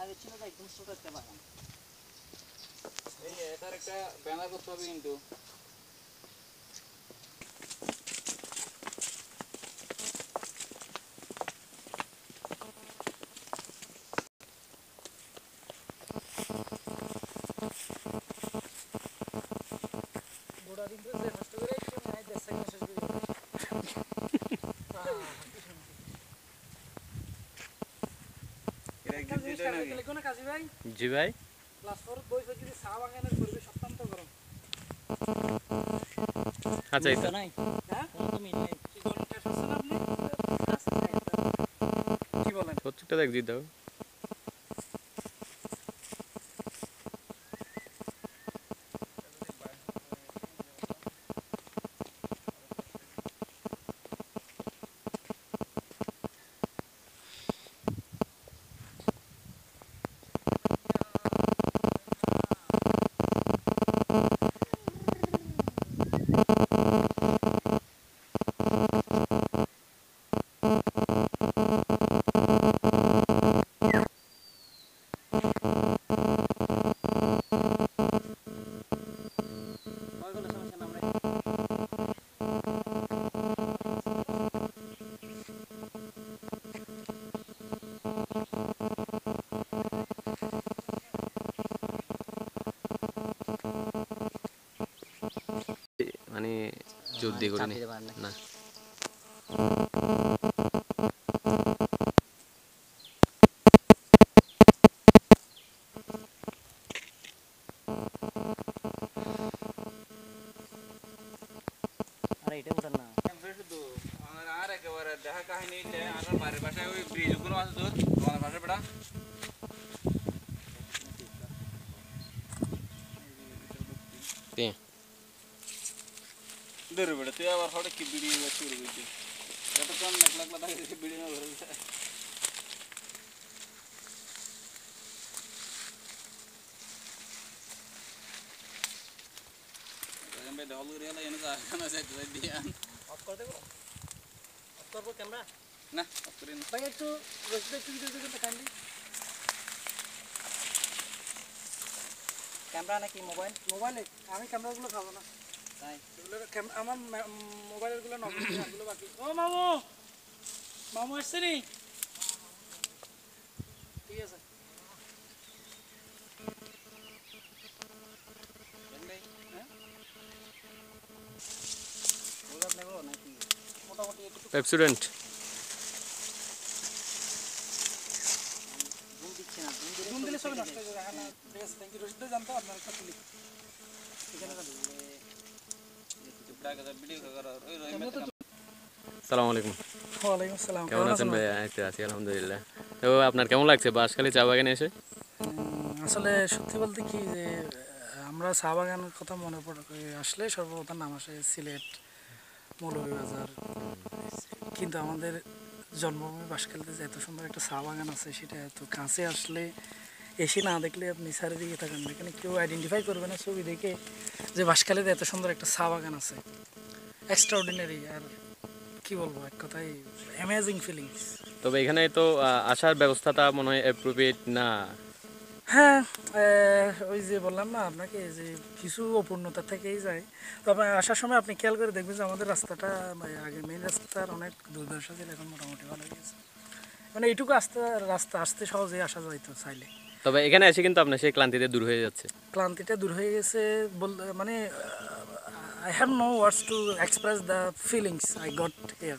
আগে ছিল এই এটার একটা ব্যানার করতে হবে কিন্তু গোড়া দিন ধরে নষ্ট করে একটু নাই দেড় সেকেন্ড শেষ করে দিল। এটা একটা গিফট জিনিস দিতে খেয়াল নাকি করতে লিখো না কাজী ভাই জি ভাই ক্লাস ফোর বই ফই যদি চা বাগানের পরিবেশ অত্যন্ত গরম। আচ্ছা নাই? হ্যাঁ? কি বলেন? প্রত্যেকটা দেখ দিয়ে দাও জোর দিয়ে করে চাপ নি দিতে পারেন না। না আরে এটা উঠান না কমপ্লিট তো আমার আর একেবারে দেখা কাহিনী যে আমার বাড়ির পাশে ওই ব্রিজগুলো আছে তোর তোমার পাশে বেটা তে দূর বেটা তুই আবার হঠাৎ কি বিড়ি শুরু করছি এতক্ষণ এক লাখ লাখ বিড়ি না ধরে ভাই দল করে এলা এনে যা যাইতে যাই দিয়া অফ করে দেবো অফ করব ক্যামেরা না অফ করি না ভাই একটু রসিদ একটু ভিডিও দেখুন তো কাইন্ডলি ক্যামেরা নাকি মোবাইল মোবাইলে আমি ক্যামেরাগুলো খাব না তাই এগুলো ক্যাম- আমার মোবাইলেরগুলো নকলগুলো বাকি। ও মামু! মামু আসছে নি? ঠিক আছে। হ্যাঁ? না ঘুম দিলে সব নষ্ট হয়ে যাবে। হ্যাঁ ঠিক আছে থ্যাংক ইউ রশিদ জানতো আপনার একটা এখানে সালাম আলাইকুম। ওয়ালাইকুম আসসালাম কেমন আছেন ভাই এই আছি আলহামদুলিল্লাহ। তো আপনার কেমন লাগছে বাঁশখালী চা বাগানে এসে? আসলে সত্যি বলতে কি যে আমরা চা বাগানের কথা মনে পড়ে আসলে সর্বপ্রথম নাম আসে সিলেট মৌলভীবাজার কিন্তু আমাদের জন্মভূমি বাসখালীতে যে এত সুন্দর একটা চা বাগান আছে সেটা এত কাছে আসলে এসে না দেখলে আপনি চারিদিকে থাকেন এখানে কেউ আইডেন্টিফাই করবে না ছবি দেখে যে বাসখালীতে এত সুন্দর একটা চা বাগান আছে। এক্সট্রা অর্ডিনারি আর কি বলব এক কথায় অ্যামেজিং ফিলিংস তবে এখানে তো আসার ব্যবস্থাটা মনে হয় অ্যাপ্রোপ্রিয়েট না। হ্যাঁ ওই যে বললাম না আপনাকে যে কিছু অপূর্ণতা থেকেই যায়। তবে আসার সময় আপনি খেয়াল করে দেখবেন যে আমাদের রাস্তাটা মানে আগে মেইন রাস্তার অনেক দুর্দশা ছিল এখন মোটামুটি ভালো গেছে মানে এইটুকু আসতে রাস্তা আসতে সহজেই আসা যাইতো চাইলে। তবে এখানে এসে কিন্তু আপনার সেই ক্লান্তিটা দূর হয়ে যাচ্ছে। ক্লান্তিটা দূর হয়ে গেছে মানে I have no words to express the feelings I got here